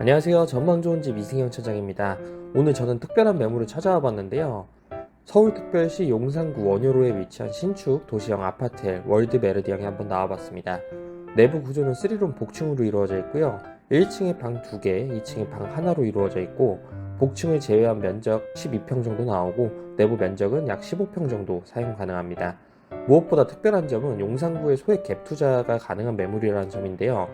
안녕하세요. 전망 좋은 집 이승영 차장입니다. 오늘 저는 특별한 매물을 찾아와 봤는데요. 서울특별시 용산구 원효로에 위치한 신축 도시형 아파트 월드 메르디앙에 한번 나와봤습니다. 내부 구조는 3룸 복층으로 이루어져 있고요. 1층에 방 2개, 2층에 방 하나로 이루어져 있고 복층을 제외한 면적 12평 정도 나오고 내부 면적은 약 15평 정도 사용 가능합니다. 무엇보다 특별한 점은 용산구의 소액 갭 투자가 가능한 매물이라는 점인데요.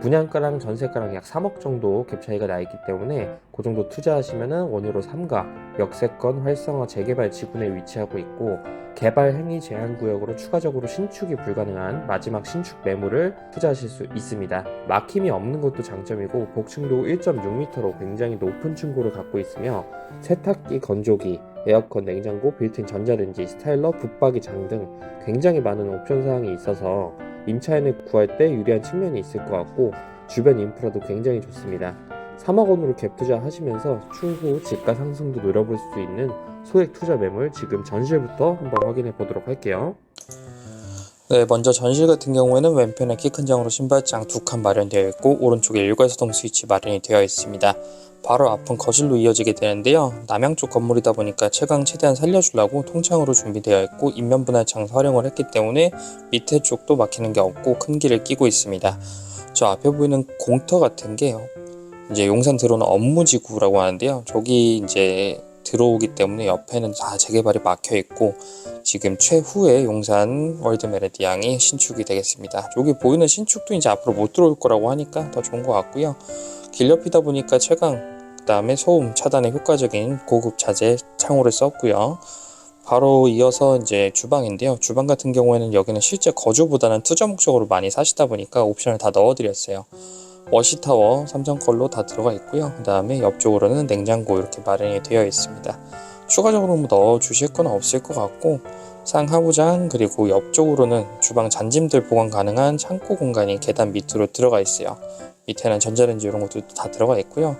분양가랑 전세가랑 약 3억 정도 갭 차이가 나 있기 때문에 그 정도 투자하시면은 원유로 3가 역세권 활성화 재개발 지구에 위치하고 있고 개발 행위 제한 구역으로 추가적으로 신축이 불가능한 마지막 신축 매물을 투자하실 수 있습니다. 막힘이 없는 것도 장점이고 복층도 1.6m로 굉장히 높은 층고를 갖고 있으며 세탁기, 건조기, 에어컨, 냉장고, 빌트인 전자레인지, 스타일러, 붙박이 장 등 굉장히 많은 옵션 사항이 있어서 임차인을 구할 때 유리한 측면이 있을 것 같고 주변 인프라도 굉장히 좋습니다. 3억 원으로 갭 투자하시면서 추후 집가 상승도 노려볼 수 있는 소액 투자 매물 지금 전실부터 한번 확인해 보도록 할게요. 네, 먼저 전실 같은 경우에는 왼편에 키 큰 장으로 신발장 두 칸 마련되어 있고 오른쪽에 일괄소동 스위치 마련이 되어 있습니다. 바로 앞은 거실로 이어지게 되는데요. 남양 쪽 건물이다 보니까 채광 최대한 살려주려고 통창으로 준비되어 있고 인면 분할 창 활용을 했기 때문에 밑에 쪽도 막히는 게 없고 큰 길을 끼고 있습니다. 저 앞에 보이는 공터 같은 게요. 이제 용산 들어오는 업무지구라고 하는데요. 저기 이제 들어오기 때문에 옆에는 다 재개발이 막혀 있고 지금 최후의 용산 월드 메르디앙이 신축이 되겠습니다. 여기 보이는 신축도 이제 앞으로 못 들어올 거라고 하니까 더 좋은 것 같고요. 길 옆이다 보니까 그 다음에 소음 차단에 효과적인 고급 자재 창호를 썼고요. 바로 이어서 이제 주방인데요. 주방 같은 경우에는 여기는 실제 거주보다는 투자 목적으로 많이 사시다 보니까 옵션을 다 넣어드렸어요. 워시타워 삼성 걸로 다 들어가 있고요. 그 다음에 옆쪽으로는 냉장고 이렇게 마련이 되어 있습니다. 추가적으로 뭐 넣어 주실 건 없을 것 같고 상하부장 그리고 옆쪽으로는 주방 잔짐들 보관 가능한 창고 공간이 계단 밑으로 들어가 있어요. 밑에는 전자레인지 이런 것도 다 들어가 있고요.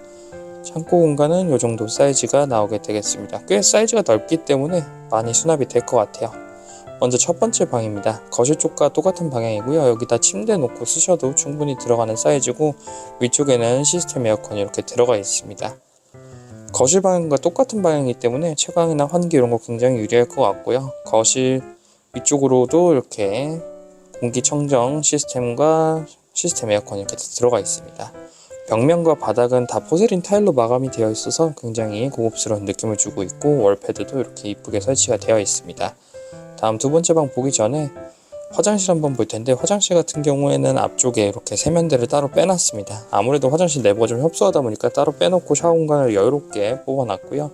창고 공간은 이 정도 사이즈가 나오게 되겠습니다. 꽤 사이즈가 넓기 때문에 많이 수납이 될 것 같아요. 먼저 첫 번째 방입니다. 거실 쪽과 똑같은 방향이고요. 여기다 침대 놓고 쓰셔도 충분히 들어가는 사이즈고 위쪽에는 시스템 에어컨이 이렇게 들어가 있습니다. 거실 방향과 똑같은 방향이기 때문에 채광이나 환기 이런 거 굉장히 유리할 것 같고요. 거실 위쪽으로도 이렇게 공기청정 시스템과 시스템 에어컨이 이렇게 들어가 있습니다. 벽면과 바닥은 다 포세린 타일로 마감이 되어 있어서 굉장히 고급스러운 느낌을 주고 있고 월패드도 이렇게 이쁘게 설치가 되어 있습니다. 다음 두 번째 방 보기 전에 화장실 한번 볼 텐데 화장실 같은 경우에는 앞쪽에 이렇게 세면대를 따로 빼놨습니다. 아무래도 화장실 내부가 좀 협소하다 보니까 따로 빼놓고 샤워 공간을 여유롭게 뽑아놨고요.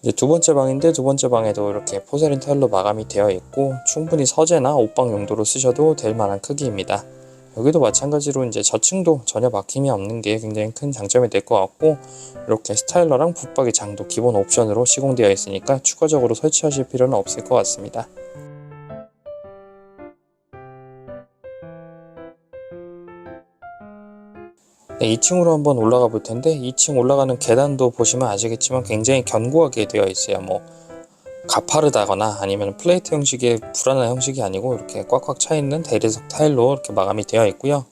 이제 두 번째 방인데 두 번째 방에도 이렇게 포세린 타일로 마감이 되어 있고 충분히 서재나 옷방 용도로 쓰셔도 될 만한 크기입니다. 여기도 마찬가지로 이제 저층도 전혀 막힘이 없는 게 굉장히 큰 장점이 될 것 같고 이렇게 스타일러랑 붙박이 장도 기본 옵션으로 시공되어 있으니까 추가적으로 설치하실 필요는 없을 것 같습니다. 네, 2층으로 한번 올라가 볼 텐데 2층 올라가는 계단도 보시면 아시겠지만 굉장히 견고하게 되어 있어요. 뭐 가파르다거나 아니면 플레이트 형식의 불안한 형식이 아니고 이렇게 꽉꽉 차 있는 대리석 타일로 이렇게 마감이 되어 있고요.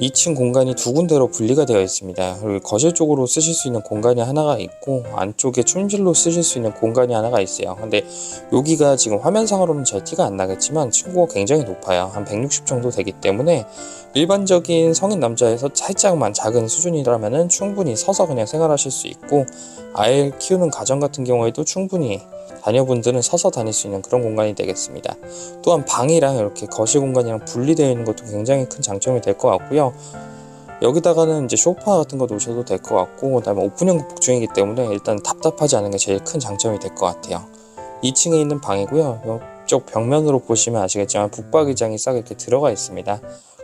2층 공간이 두 군데로 분리가 되어 있습니다. 그리고 거실 쪽으로 쓰실 수 있는 공간이 하나가 있고 안쪽에 춤질로 쓰실 수 있는 공간이 하나가 있어요. 근데 여기가 지금 화면상으로는 잘 티가 안 나겠지만 층고가 굉장히 높아요. 한 160 정도 되기 때문에 일반적인 성인 남자에서 살짝만 작은 수준이라면 충분히 서서 그냥 생활하실 수 있고 아이 키우는 가정 같은 경우에도 충분히 자녀분들은 서서 다닐 수 있는 그런 공간이 되겠습니다. 또한 방이랑 이렇게 거실 공간이랑 분리되어 있는 것도 굉장히 큰 장점이 될 것 같고요. 여기다가는 이제 소파 같은 거 놓으셔도 될 것 같고 그다음에 오픈형 복중이기 때문에 일단 답답하지 않은 게 제일 큰 장점이 될 것 같아요. 2층에 있는 방이고요. 옆쪽 벽면으로 보시면 아시겠지만 북박이장이 싹 이렇게 들어가 있습니다.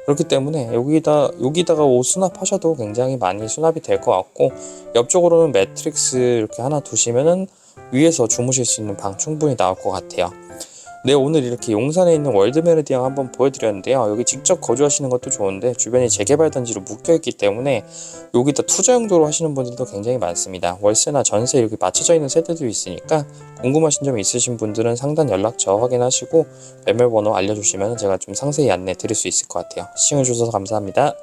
그렇기 때문에 여기다 여기다가 옷 수납하셔도 굉장히 많이 수납이 될 것 같고 옆쪽으로는 매트릭스 이렇게 하나 두시면은 위에서 주무실 수 있는 방 충분히 나올 것 같아요. 네 오늘 이렇게 용산에 있는 월드메르디앙 한번 보여드렸는데요. 여기 직접 거주하시는 것도 좋은데 주변이 재개발 단지로 묶여있기 때문에 여기다 투자 용도로 하시는 분들도 굉장히 많습니다. 월세나 전세 이렇게 맞춰져 있는 세대도 있으니까 궁금하신 점 있으신 분들은 상단 연락처 확인하시고 매매번호 알려주시면 제가 좀 상세히 안내 드릴 수 있을 것 같아요. 시청해주셔서 감사합니다.